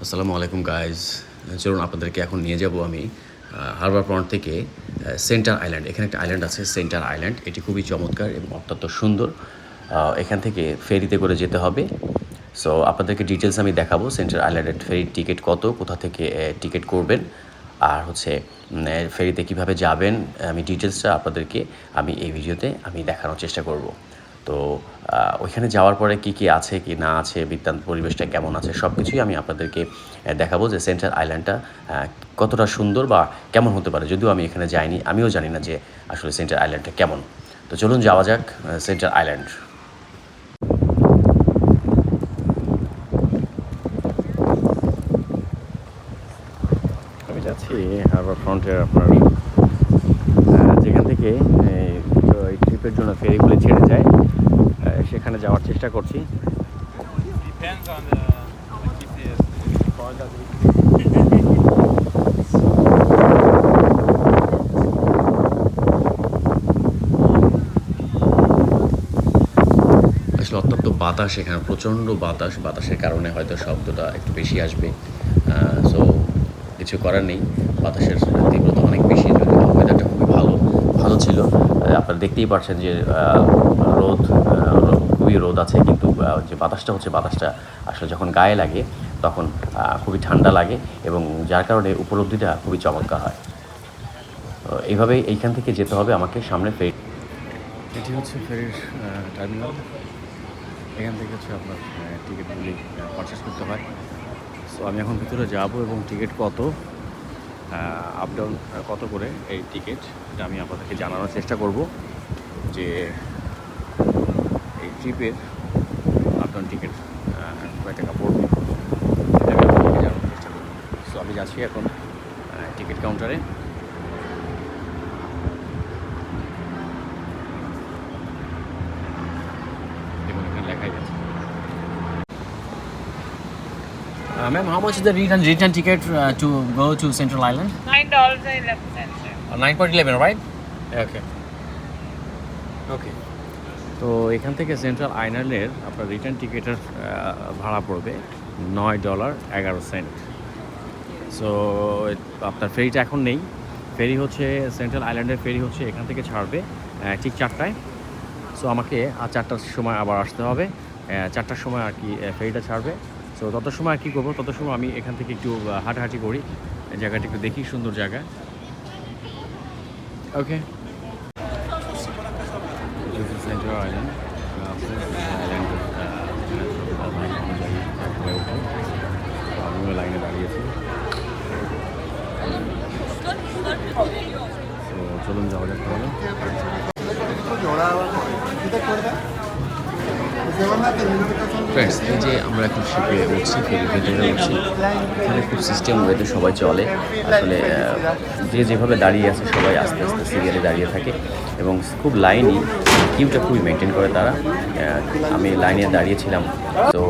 আসসালামু আলাইকুম গাইজ চলুন আপনাদেরকে এখন নিয়ে যাব আমি হারবার পয়েন্ট থেকে সেন্টার আইল্যান্ড এখানে একটা আইল্যান্ড আছে সেন্টার আইল্যান্ড এটি খুবই চমৎকার এবং অত্যন্ত সুন্দর। এখান থেকে ফেরিতে করে যেতে হবে। সো আপনাদেরকে ডিটেলস আমি দেখাবো সেন্টার আইল্যান্ডের ফেরির টিকিট কত, কোথা থেকে টিকিট করবেন, আর হচ্ছে ফেরিতে কীভাবে যাবেন, আমি ডিটেলসটা আপনাদেরকে আমি এই ভিডিওতে আমি দেখানোর চেষ্টা করব। তো ওইখানে যাওয়ার পরে কি কি আছে, কি না আছে, বৃত্তান্ত পরিবেশটা কেমন আছে সব কিছুই আমি আপনাদেরকে দেখাবো যে সেন্ট্রাল আইল্যান্ডটা কতটা সুন্দর বা কেমন হতে পারে। যদিও আমি এখানে যাইনি, আমিও জানি না যে আসলে সেন্ট্রাল আইল্যান্ডটা কেমন। তো চলুন যাওয়া যাক সেন্ট্রাল আইল্যান্ড। আমি যাচ্ছি হারবার ফ্রন্টের আপনার যেখান থেকে এই এই ট্রিপের জন্য ফেরিগুলি ছেড়ে যায় সেখানে যাওয়ার চেষ্টা করছি। GPS. আসলে অত্যন্ত বাতাস এখানে প্রচণ্ড বাতাস। বাতাসের কারণে হয়তো শব্দটা একটু বেশি আসবে। সো কিছু করার নেই। বাতাসের তীব্রতা অনেক বেশি যদিও ওয়েদারটা ভালো ছিল। আপনারা দেখতেই পারছেন যে রোদ খুবই রোদ আছে কিন্তু যে বাতাসটা হচ্ছে বাতাসটা আসলে যখন গায়ে লাগে তখন খুবই ঠান্ডা লাগে এবং যার কারণে উপলব্ধিটা খুবই চমৎকার হয়। এইভাবেই এইখান থেকে যেতে হবে আমাকে, সামনে ফেরি এটি হচ্ছে ফেরির টার্মিনাল। এখান থেকে হচ্ছে আপনার টিকিটগুলি পারচেস করতে হয়। সো আমি এখন ভিতরে যাব এবং টিকিট কত আপ ডাউন কত করে এই টিকিট এটা আমি আপনাদেরকে জানানোর চেষ্টা করব যে এই ট্রিপের আপ ডাউন টিকিট কয় টাকা পড়বে? সেটা আমি আপনাদেরকে জানানোর চেষ্টা করব। সো আমি যাচ্ছি এখন টিকিট কাউন্টারে এবং এখানে লেখাই আছে Uh, ma'am, how much is the return return ticket uh, to go to Central Island? Nine dollars and eleven cents. Uh, Nine point eleven, right? Okay. ওকে তো এখান থেকে সেন্ট্রাল আইল্যান্ডের আপনার রিটার্ন টিকিটের ভাড়া পড়বে নয় ডলার এগারো সেন্ট সো আপনার ফেরিটা এখন নেই ফেরি হচ্ছে সেন্ট্রাল আইল্যান্ডের ফেরি হচ্ছে এখান থেকে ছাড়বে ঠিক চারটায় সো আমাকে আর চারটার সময় আবার আসতে হবে চারটার সময় আর কি ফেরিটা ছাড়বে সো তত সময় কী করব? তত সময় আমি এখান থেকে একটু হাঁটাহাঁটি করি। জায়গাটা একটু দেখি, সুন্দর জায়গা। ওকে ওঠে তো আমিও লাইনে দাঁড়িয়েছি চলুন যাওয়া যাক তাহলে। ফ্রেন্ডস এই যে আমরা এখন শিপে উঠছি ফেরি ভেতরে উঠছি, এখানে খুব সিস্টেম ওয়েতে সবাই চলে। আসলে যে যেভাবে দাঁড়িয়ে আছে, সবাই আস্তে আস্তে সিরিয়ালে দাঁড়িয়ে থাকে এবং খুব লাইনই কিউটা খুবই মেনটেন করে তারা। আমি লাইনে দাঁড়িয়েছিলাম, তো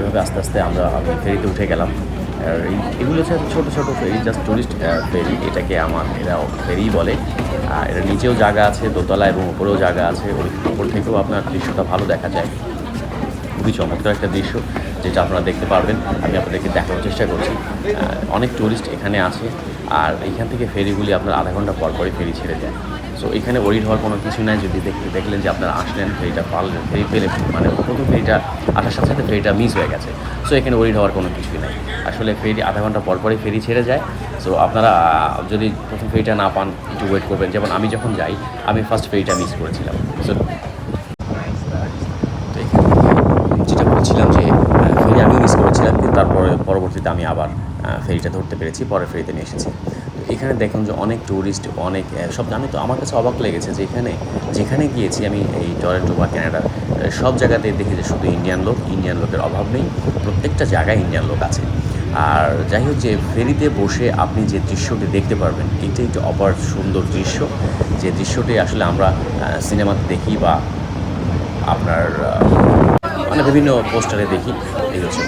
এভাবে আস্তে আস্তে আমরা আমি ফেরিতে উঠে গেলাম। আর এগুলো হচ্ছে ছোটো ছোটো ফেরি জাস্ট টুরিস্ট ফেরি, এটাকে আমার, এরা ফেরি বলে। আর এর নিচেও জায়গা আছে, দোতলা এবং উপরেও জায়গা আছে ওই উপর থেকেও আপনার দৃশ্যটা ভালো দেখা যায়। খুবই চমৎকার একটা দৃশ্য যেটা আপনারা দেখতে পারবেন। আমি আপনাদেরকে দেখানোর চেষ্টা করছি। অনেক টুরিস্ট এখানে আছে আর এখান থেকে ফেরিগুলি আপনার আধা ঘণ্টা পর পরই ফেরি ছেড়ে যায়। সো এখানে ওরিড হওয়ার কোনো কিছু নাই। যদি দেখতে দেখলেন যে আপনারা আসলেন, ফেরিটা পারলেন ফেরি পেলে মানে প্রথম ফেরিটা আসার সাথে সাথে ফেরিটা মিস হয়ে গেছে। সো এখানে ওরিড হওয়ার কোনো কিছুই নাই। আসলে ফেরি আধা ঘণ্টা পর পরই ফেরি ছেড়ে যায়। সো আপনারা, যদি প্রথম ফেরিটা না পান, একটু ওয়েট করবেন। যেমন আমি যখন যাই, আমি ফার্স্ট ফেরিটা মিস করেছিলাম। সো তো এখান থেকে যেটা বলছিলাম যে আহ, ফেরি আমিও মিস করেছিলাম কিন্তু তারপরে পরবর্তীতে আমি আবার ফেরিটা ধরতে পেরেছি, পরের ফেরিতে নিয়ে এসেছি। তো এখানে দেখুন যে অনেক ট্যুরিস্ট অনেক সব আমি তো, আমার কাছে অবাক লেগেছে যে এখানে, যেখানে গিয়েছি আমি এই টরেন্টো বা ক্যানাডার সব জায়গাতে দেখি যে শুধু ইন্ডিয়ান লোক ইন্ডিয়ান লোকের অভাব নেই, প্রত্যেকটা জায়গায় ইন্ডিয়ান লোক আছে। আর যাই হোক যে ফেরিতে বসে আপনি যে দৃশ্যটি দেখতে পারবেন এটি একটি অপার সুন্দর দৃশ্য। যে দৃশ্যটি আসলে আমরা সিনেমাতে দেখি বা আপনার মানে বিভিন্ন পোস্টারে দেখি, এই হচ্ছে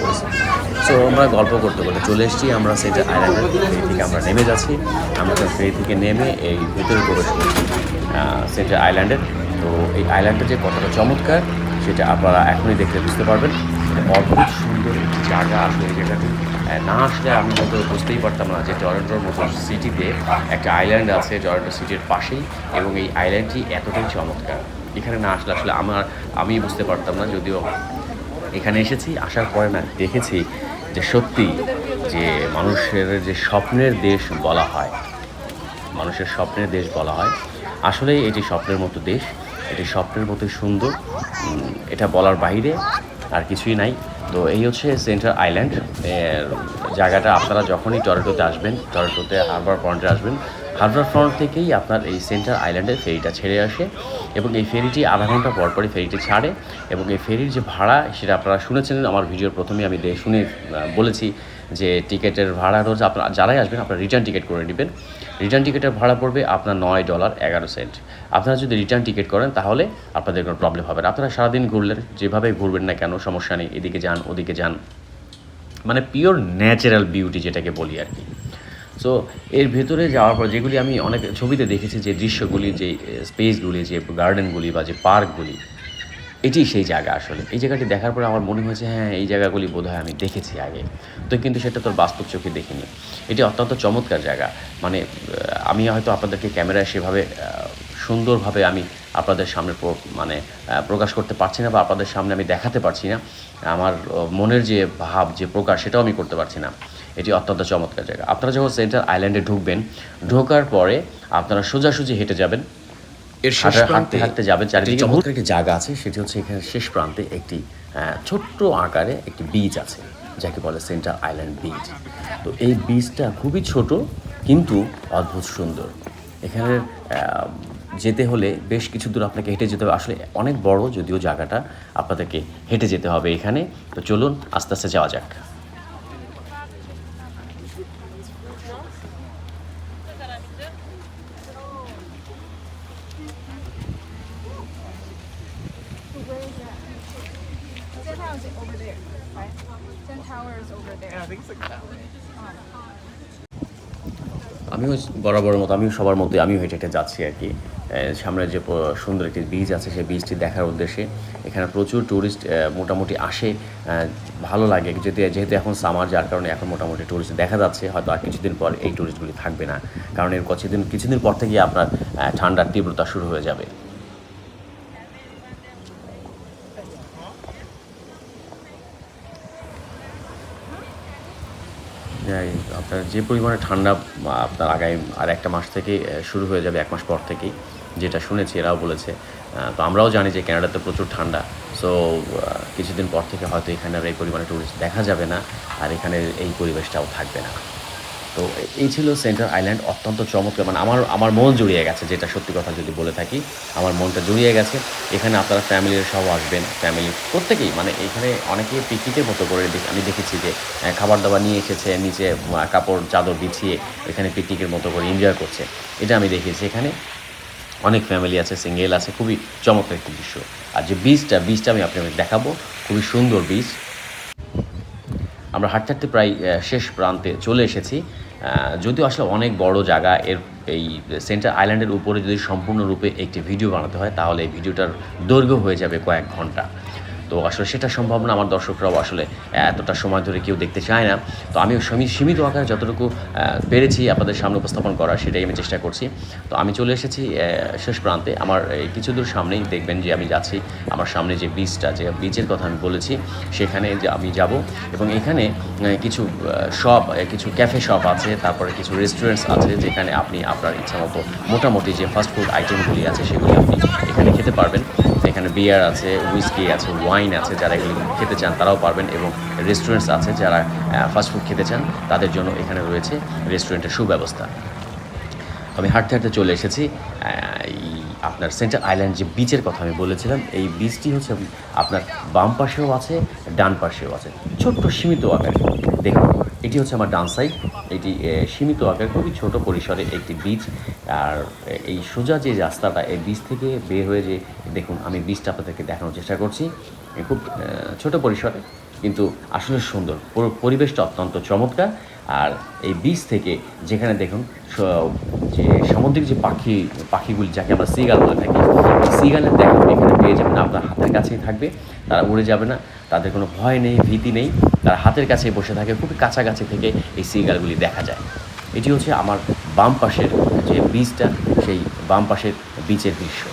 সো আমরা গল্প করতে করতে চলে এসেছি। আমরা সেটা আইল্যান্ডের ফেরি থেকে আমরা নেমে যাচ্ছি। আমরা ফেরি থেকে নেমে এই ভিতরে প্রবেশ করছি সেটা আইল্যান্ডের তো এই আইল্যান্ডটা যে কতটা চমৎকার, সেটা আপনারা এখনই দেখলে বুঝতে পারবেন। অদ্ভুত সুন্দর একটি জায়গা আসলে এই জায়গাটি না আসলে আমি হয়তো বুঝতেই পারতাম না যে টরেন্টোর মতো সিটিতে একটা আইল্যান্ড আছে, টরেন্টো সিটির পাশেই, এবং এই আইল্যান্ডটি এতটাই চমৎকার। এখানে না আসলে আসলে আমার আমি বুঝতে পারতাম না, যদিও এখানে এসেছি, আসার পরে না দেখেছি যে সত্যি যে মানুষের যে স্বপ্নের দেশ বলা হয়, মানুষের স্বপ্নের দেশ বলা হয়, আসলে এটি স্বপ্নের মতো দেশ, এটি স্বপ্নের মতো সুন্দর এটা বলার বাইরে আর কিছুই নাই। তো এই হচ্ছে সেন্ট্রাল আইল্যান্ড জায়গাটা আপনারা যখনই টরেটোতে আসবেন টরেটোতে হারবার পয়েন্টে আসবেন হারবার ফ্রন্ট থেকেই আপনার এই সেন্ট্রাল আইল্যান্ডের ফেরিটা ছেড়ে আসে এবং এই ফেরিটি আধা ঘণ্টা পর পরই ফেরিটি ছাড়ে এবং এই ফেরির যে ভাড়া সেটা আপনারা শুনেছেন, আমার ভিডিওর প্রথমে আমি শুনে বলেছি যে টিকিটের ভাড়া রোজ আপনারা যারাই আসবেন আপনারা রিটার্ন টিকিট করে নেবেন। রিটার্ন টিকিটের ভাড়া পড়বে আপনার নয় ডলার এগারো সেন্ট আপনারা যদি রিটার্ন টিকিট করেন তাহলে আপনাদের কোনো প্রবলেম হবে না। আপনারা সারাদিন ঘুরলেন যেভাবে ঘুরবেন না কেন, সমস্যা নেই, এদিকে যান, ওদিকে যান। মানে পিওর ন্যাচারাল বিউটি যেটাকে বলি আর কি। সো এর ভেতরে যাওয়ার পর যেগুলি আমি অনেক ছবিতে দেখেছি, যে দৃশ্যগুলি, যে স্পেসগুলি যে গার্ডেনগুলি বা যে পার্কগুলি এটি সেই জায়গা আসলে। এই জায়গাটি দেখার পরে আমার মনে হয়েছে হ্যাঁ এই জায়গাগুলি বোধহয় আমি দেখেছি আগে। তো কিন্তু সেটা তোর বাস্তব চোখে দেখিনি। এটি অত্যন্ত চমৎকার জায়গা। মানে আমি হয়তো আপনাদেরকে ক্যামেরায় সেভাবে সুন্দরভাবে আমি আপনাদের সামনে মানে প্রকাশ করতে পারছি না বা আপনাদের সামনে আমি দেখাতে পারছি না। আমার মনের যে ভাব যে প্রকাশ সেটাও আমি করতে পারছি না। এটি অত্যন্ত চমৎকার জায়গা। আপনারা যখন সেন্ট্রাল আইল্যান্ডে ঢুকবেন ঢোকার পরে আপনারা সোজাসুজি হেঁটে যাবেন। এর শেষ হাঁটতে হাঁটতে যাবেন চারিদিকে একটি চমৎকার একটি জায়গা আছে সেটি হচ্ছে এখানে শেষ প্রান্তে একটি ছোট্ট আকারে একটি বীজ আছে যাকে বলে সেন্ট্রাল আইল্যান্ড বিচ তো এই বীজটা খুবই ছোট কিন্তু অদ্ভুত সুন্দর। এখানে যেতে হলে বেশ কিছু দূর আপনাকে হেঁটে যেতে হবে। আসলে অনেক বড় যদিও জায়গাটা আপনাদেরকে হেঁটে যেতে হবে এখানে। তো চলুন আস্তে আস্তে যাওয়া যাক। Yeah, I think it's like that আমিও বরাবর মতো, আমিও সবার মধ্যে, আমিও হেঁটে হেঁটে যাচ্ছি আর কি। সামনে যে সুন্দর একটি বীজ আছে, সেই বীজটি দেখার উদ্দেশ্যে এখানে প্রচুর ট্যুরিস্ট মোটামুটি আসে ভালো লাগে। যেহেতু যেহেতু এখন সামার যার কারণে এখন মোটামুটি ট্যুরিস্ট দেখা যাচ্ছে, হয়তো আর কিছুদিন পর এই ট্যুরিস্টগুলি থাকবে না। কারণ এর কিছুদিন কিছুদিন পর থেকেই আপনার ঠান্ডার তীব্রতা শুরু হয়ে যাবে। আপনার যে পরিমাণে ঠান্ডা আপনার আগামী আর একটা মাস থেকে শুরু হয়ে যাবে এক মাস পর থেকেই, যেটা শুনেছি, এরাও বলেছে। তো আমরাও জানি যে ক্যানাডাতে প্রচুর ঠান্ডা। সো কিছুদিন পর থেকে হয়তো এখানে আর এই পরিমাণে টুরিস্ট দেখা যাবে না, আর এখানে এই পরিবেশটাও থাকবে না। তো এই ছিল সেন্টার আইল্যান্ড অত্যন্ত চমৎকার। মানে আমার আমার মন জুড়িয়ে গেছে, যেটা সত্যি কথা যদি বলে থাকি। আমার মনটা জুড়িয়ে গেছে। এখানে আপনারা ফ্যামিলির সব আসবেন। ফ্যামিলি প্রত্যেকেই মানে এখানে অনেকে পিকনিকের মতো করে আমি দেখেছি যে খাবার দাবার নিয়ে এসেছে, নিচে কাপড়, চাদর বিছিয়ে এখানে পিকনিকের মতো করে এনজয় করছে। এটা আমি দেখেছি এখানে। অনেক ফ্যামিলি আছে সিঙ্গেল আছে, খুবই চমৎকার একটি দৃশ্য। আর যে বীজটা বীজটা আমি আপনাকে দেখাবো, খুবই সুন্দর বীজ আমরা হাটচারটি প্রায় শেষ প্রান্তে চলে এসেছি। যদিও আসলে অনেক বড় জায়গা, এর এই সেন্টার আইল্যান্ডের উপরে যদি সম্পূর্ণরূপে একটি ভিডিও বানাতে হয়, তাহলে এই ভিডিওটার দৈর্ঘ্য হয়ে যাবে কয়েক ঘণ্টা। তো আসলে সেটা সম্ভব না, আমার দর্শকরাও আসলে এতটা সময় ধরে কেউ দেখতে চায় না। তো আমি সীমিত আকারে যতটুকু পেরেছি আপনাদের সামনে উপস্থাপন করার, সেটাই আমি চেষ্টা করছি। তো আমি চলে এসেছি শেষ প্রান্তে। আমার কিছু দূর সামনেই দেখবেন যে আমি যাচ্ছি, আমার সামনে যে বীজটা যে বিচের কথা আমি বলেছি, সেখানে আমি যাব। এবং এখানে কিছু শপ কিছু ক্যাফে শপ আছে, তারপরে কিছু রেস্টুরেন্টস আছে, যেখানে আপনি আপনার ইচ্ছা মতো মোটামুটি যে ফাস্ট ফুড আইটেমগুলি আছে, সেগুলি আপনি এখানে খেতে পারবেন। এখানে বিয়ার আছে উইস্কি আছে ওয়াইন আছে যারা এগুলি খেতে চান তারাও পারবেন এবং রেস্টুরেন্টস আছে যারা ফাস্ট ফুড খেতে চান তাদের জন্য এখানে রয়েছে রেস্টুরেন্টের সুব্যবস্থা। আমি হাঁটতে হাঁটতে চলে এসেছি আপনার সেন্টার আইল্যান্ড যে বিচের কথা আমি বলেছিলাম, এই বিচটি হচ্ছে আপনার বাম পাশেও আছে, ডান পাশেও আছে। ছোট্ট সীমিত আকারে। দেখুন। এটি হচ্ছে আমার ডান সাইড এটি সীমিত আকার, খুবই ছোট পরিসরে একটি বীজ আর এই সোজা যে রাস্তাটা, এই বীজ থেকে বের হয়ে যে, দেখুন, আমি বীজটা আপনাদেরকে দেখানোর চেষ্টা করছি। খুব ছোট পরিসরে, কিন্তু আসলে সুন্দর। পুরো পরিবেশটা অত্যন্ত চমৎকার। আর এই বীজ থেকে যেখানে দেখুন যে সামুদ্রিক যে পাখি, পাখিগুলি, যাকে আমরা সিগাল বলে থাকি সিগালের দেখা এখানে পেয়ে যাবেন, আপনার হাতের কাছেই থাকবে। তারা উড়ে যাবে না, তাদের কোনো ভয় নেই, ভীতি নেই। তারা হাতের কাছে বসে থাকে, খুবই কাছাকাছি থেকে এই সিগালগুলি দেখা যায়। এটি হচ্ছে আমার বাম পাশের যে বীজটা সেই বাম পাশের বীচের দৃশ্য।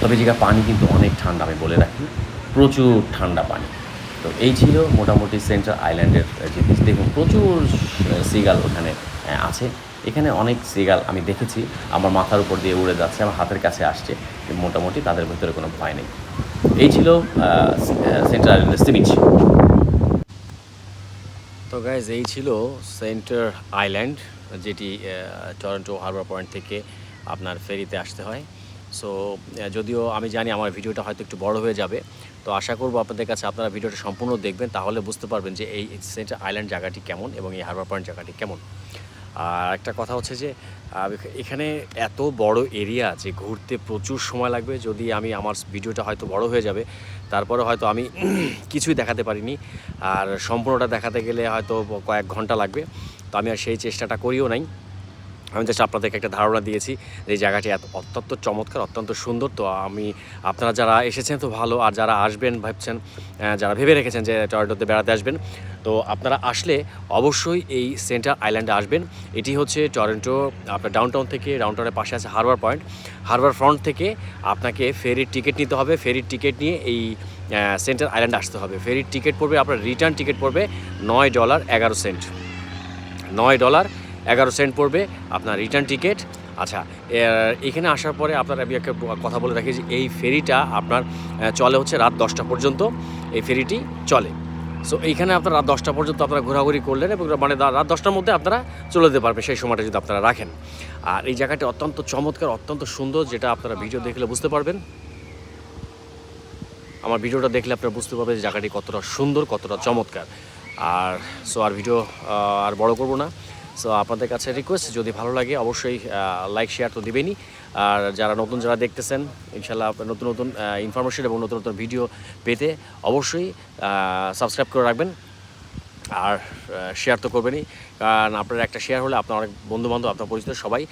তবে জায়গা পানি কিন্তু অনেক ঠান্ডা, আমি বলে রাখি। প্রচুর ঠান্ডা পানি। তো এই ছিল মোটামুটি সেন্ট্রাল আইল্যান্ডের যে দেখুন, প্রচুর সিগাল ওখানে আছে। এখানে অনেক সিগাল আমি দেখেছি, আমার মাথার উপর দিয়ে উড়ে যাচ্ছে, আমার হাতের কাছে আসছে মোটামুটি তাদের ভিতরে কোনো ভয় নেই। এই ছিল সেন্ট্রাল আইল্যান্ডের সি বিচ তো গাইজ এই ছিল সেন্টার আইল্যান্ড, যেটি টরন্টো হারবার পয়েন্ট থেকে আপনার ফেরিতে আসতে হয়। সো যদিও আমি জানি আমার ভিডিওটা হয়তো একটু বড় হয়ে যাবে, তো আশা করব আপনাদের কাছে আপনারা ভিডিওটা সম্পূর্ণ দেখবেন, তাহলে বুঝতে পারবেন যে এই সেন্টার আইল্যান্ড জায়গাটি কেমন এবং এই হারবার পয়েন্ট জায়গাটি কেমন। আর একটা কথা হচ্ছে যে এখানে এত বড় এরিয়া যে ঘুরতে প্রচুর সময় লাগবে। যদি আমি আমার ভিডিওটা হয়তো বড় হয়ে যাবে, তারপরে হয়তো আমি কিছুই দেখাতে পারিনি। আর সম্পূর্ণটা দেখাতে গেলে হয়তো কয়েক ঘণ্টা লাগবে। তো আমি আর সেই চেষ্টাটা করিও নাই। আমি জাস্ট আপনাদেরকে একটা ধারণা দিয়েছি যে এই জায়গাটি এত অত্যন্ত চমৎকার, অত্যন্ত সুন্দর। তো আমি, আপনারা যারা এসেছেন তো ভালো, আর যারা আসবেন ভাবছেন যারা ভেবে রেখেছেন যে টরন্টোতে বেড়াতে আসবেন, তো আপনারা আসলে অবশ্যই এই সেন্টার আইল্যান্ডে আসবেন। এটি হচ্ছে টরেন্টো, আপনার ডাউনটাউন থেকে ডাউনটাউনের পাশে আছে হারবার পয়েন্ট হারবার ফ্রন্ট থেকে আপনাকে ফেরির টিকিট নিতে হবে। ফেরির টিকিট নিয়ে এই সেন্টার আইল্যান্ডে আসতে হবে। ফেরির টিকিট পড়বে, আপনার রিটার্ন টিকিট পড়বে নয় ডলার এগারো সেন্ট। নয় ডলার এগারো সেন্ট পড়বে আপনার রিটার্ন টিকিট আচ্ছা এখানে আসার পরে আপনার আমি একটা কথা বলে রাখি যে এই ফেরিটা আপনার চলে হচ্ছে রাত দশটা পর্যন্ত। এই ফেরিটি চলে। সো এইখানে আপনার রাত দশটা পর্যন্ত আপনারা ঘোরাঘুরি করলেন এবং মানে রাত দশটার মধ্যে আপনারা চলে যেতে পারবেন সেই সময়টা যদি আপনারা রাখেন। আর এই জায়গাটি অত্যন্ত চমৎকার, অত্যন্ত সুন্দর, যেটা আপনারা ভিডিও দেখলে বুঝতে পারবেন। আমার ভিডিওটা দেখলে আপনারা বুঝতে পারবেন যে জায়গাটি কতটা সুন্দর, কতটা চমৎকার। আর সো আর ভিডিও আর বড় করব না। সো আপনাদের কাছে রিকোয়েস্ট যদি ভালো লাগে, অবশ্যই লাইক শেয়ার তো দিবেনই। আর যারা নতুন, যারা দেখতেছেন ইনশাল্লাহ নতুন নতুন ইনফরমেশন এবং নতুন নতুন ভিডিও পেতে অবশ্যই সাবস্ক্রাইব করে রাখবেন। আর শেয়ার তো করবেনই। কারণ আপনার একটা শেয়ার হলে আপনার অনেক বন্ধুবান্ধব, আপনার পরিচিত সবাই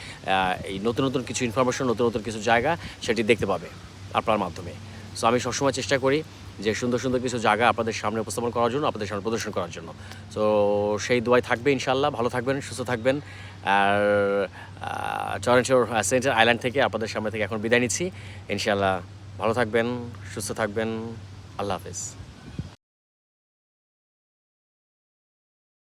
এই নতুন নতুন কিছু ইনফরমেশন নতুন নতুন কিছু জায়গা সেটি দেখতে পাবে আপনার মাধ্যমে। সো আমি সবসময় চেষ্টা করি যে সুন্দর সুন্দর কিছু জায়গা আপনাদের সামনে উপস্থাপন করার জন্য, আপনাদের সামনে প্রদর্শন করার জন্য। তো সেই দোয়াই থাকবে ইনশাল্লাহ ভালো থাকবেন, সুস্থ থাকবেন। আর টরেন্টোর সেন্টার আইল্যান্ড থেকে আপনাদের সামনে থেকে এখন বিদায় নিচ্ছি। ইনশাল্লাহ ভালো থাকবেন, সুস্থ থাকবেন। আল্লাহ হাফেজ।